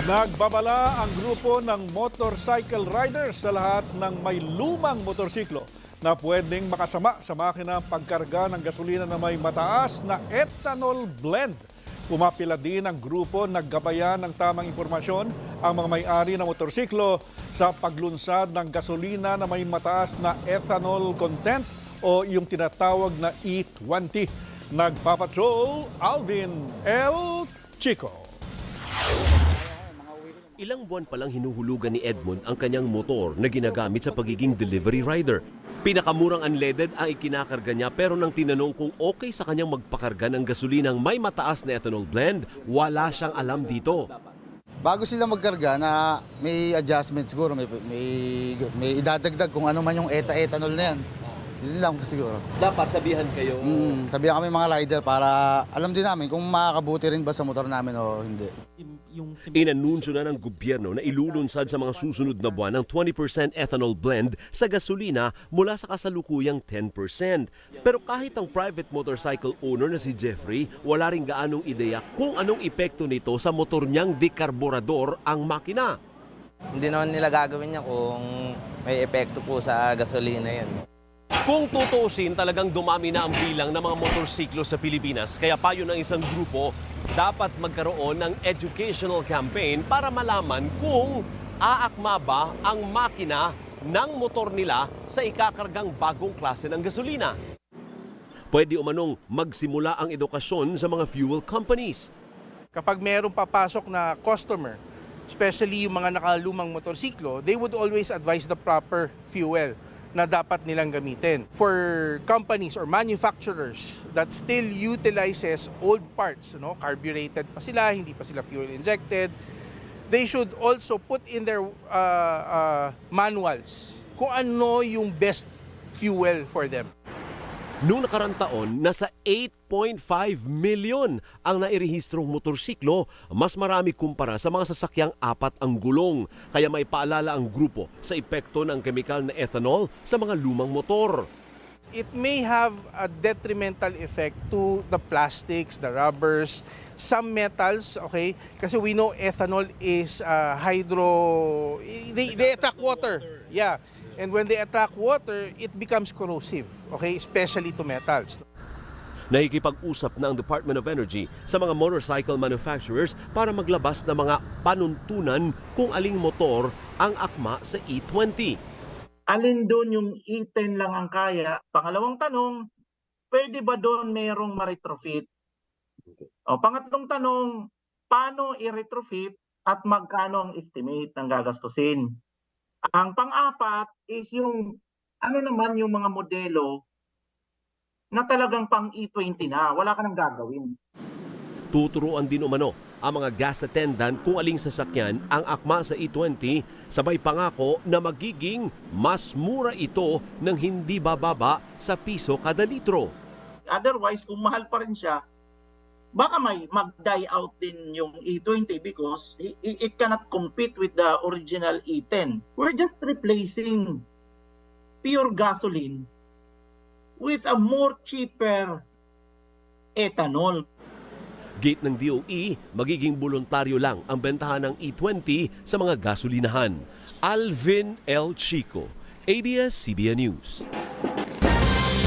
Nagbabala ang grupo ng motorcycle riders sa lahat ng may lumang motorsiklo na pwedeng makasama sa makina pagkarga ng gasolina na may mataas na ethanol blend. Pumapila din ang grupo naggabayan ng tamang impormasyon ang mga may-ari ng motorsiklo sa paglunsad ng gasolina na may mataas na ethanol content o yung tinatawag na E20. Nagpapatrol Alvin L. Chico. Ilang buwan pa lang hinuhulugan ni Edmond ang kanyang motor na ginagamit sa pagiging delivery rider. Pinakamurang unleaded ang ikinakarga niya pero nang tinanong kung okay sa kanyang magpakarga ng gasolinang may mataas na ethanol blend, wala siyang alam dito. Bago sila magkarga na may adjustment siguro, may, may, may idadagdag kung ano man yung eta-ethanol na yan. Yun lang siguro. Dapat sabihan kayo. Mm, sabihan kami mga rider para alam din namin kung makakabuti rin ba sa motor namin o hindi. Inanunsyo na ng gobyerno na ilulunsad sa mga susunod na buwan ng 20% ethanol blend sa gasolina mula sa kasalukuyang 10%. Pero kahit ang private motorcycle owner na si Jeffrey, wala ring gaanong ideya kung anong epekto nito sa motor niyang dekarburador ang makina. Hindi naman nila gagawin niya kung may epekto po sa gasolina yan. Kung tutuusin, talagang dumami na ang bilang ng mga motorsiklo sa Pilipinas. Kaya payo ng isang grupo, dapat magkaroon ng educational campaign para malaman kung aakma ba ang makina ng motor nila sa ikakargang bagong klase ng gasolina. Pwede umanong magsimula ang edukasyon sa mga fuel companies. kapag merong papasok na customer, especially yung mga nakalumang motorsiklo, they would always advise the proper fuel na dapat nilang gamitin. For companies or manufacturers that still utilizes old parts, no, carbureted pa sila, hindi pa sila fuel injected, they should also put in their uh, uh, manuals kung ano yung best fuel for them. Noong nakarang taon, nasa 8.5 million ang nairehistrong motorsiklo, mas marami kumpara sa mga sasakyang apat ang gulong. Kaya may paalala ang grupo sa epekto ng kemikal na ethanol sa mga lumang motor. it may have a detrimental effect to the plastics, the rubbers, some metals, okay? Kasi we know ethanol is uh, hydro... They, they attract water. Yeah. And when they attract water, it becomes corrosive, okay? Especially to metals. Nakikipag-usap na ang Department of Energy sa mga motorcycle manufacturers para maglabas ng mga panuntunan kung aling motor ang akma sa E E20. alin doon yung E10 lang ang kaya? Pangalawang tanong, pwede ba doon merong ma-retrofit? O, pangatlong tanong, paano i-retrofit at magkano ang estimate ng gagastusin? Ang pang-apat is yung ano naman yung mga modelo na talagang pang E20 na, wala ka nang gagawin. Tuturuan din umano ang mga gas attendant kung aling sasakyan ang akma sa E20 sabay pangako na magiging mas mura ito ng hindi bababa sa piso kada litro. Otherwise, kung mahal pa rin siya, baka may mag-die out din yung E20 because it cannot compete with the original E10. We're just replacing pure gasoline with a more cheaper ethanol. Gate ng DOE, magiging voluntaryo lang ang bentahan ng E20 sa mga gasolinahan. Alvin L. Chico, ABS-CBN News.